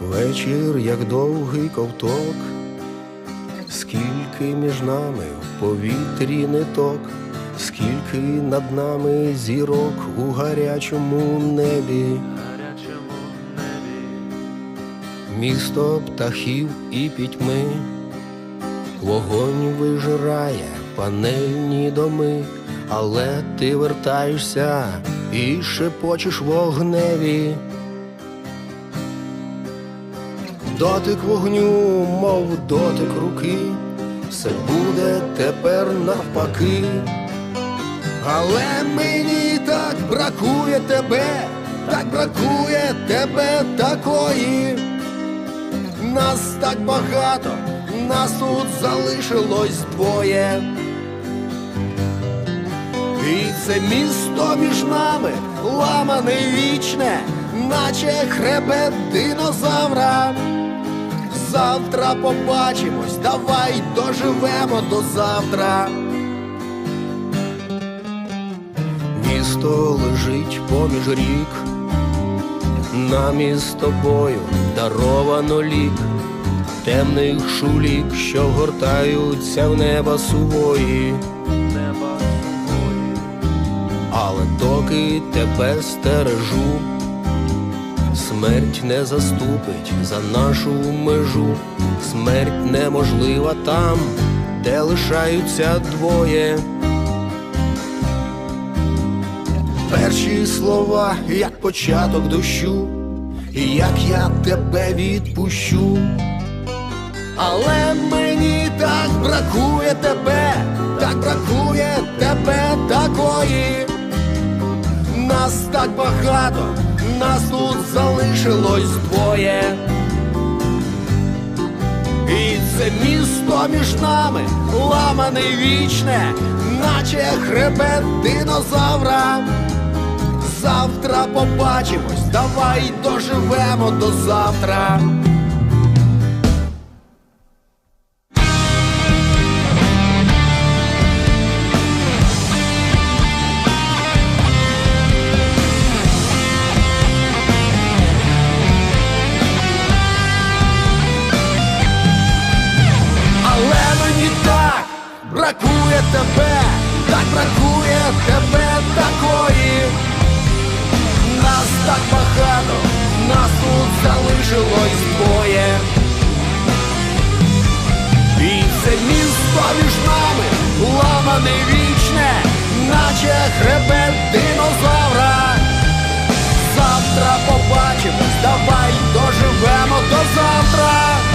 Вечір, як довгий ковток, скільки між нами в повітрі ниток, скільки над нами зірок у гарячому небі, гарячому небі, місто птахів і пітьми, вогонь вижирає панельні доми, але ти вертаєшся і шепочеш вогневі. Дотик вогню, мов дотик руки, все буде тепер навпаки. Але мені так бракує тебе, так бракує тебе такої. Нас так багато, нас тут залишилось двоє. І це місто між нами ламане вічне, наче хребет динозавра. Завтра побачимось, давай доживемо до завтра. Місто лежить поміж рік, нам із тобою даровано лік, темних шулік, що гортаються в неба сувої. Але доки тебе стережу, смерть не заступить за нашу межу, смерть неможлива там, де лишаються двоє. Перші слова, як початок дощу, як я тебе відпущу. Але мені так бракує тебе, так бракує тебе такої. Нас так багато, нас тут залишилось двоє. І це місто між нами ламане вічне, наче хребет динозавра. Завтра побачимось, давай доживемо до завтра. бракує тебе, так бракує тебе такої. Нас так багато, нас тут залишилось двоє. І це місто між нами ламане вічне, наче хребет динозавра. Завтра побачимось, давай доживемо до завтра.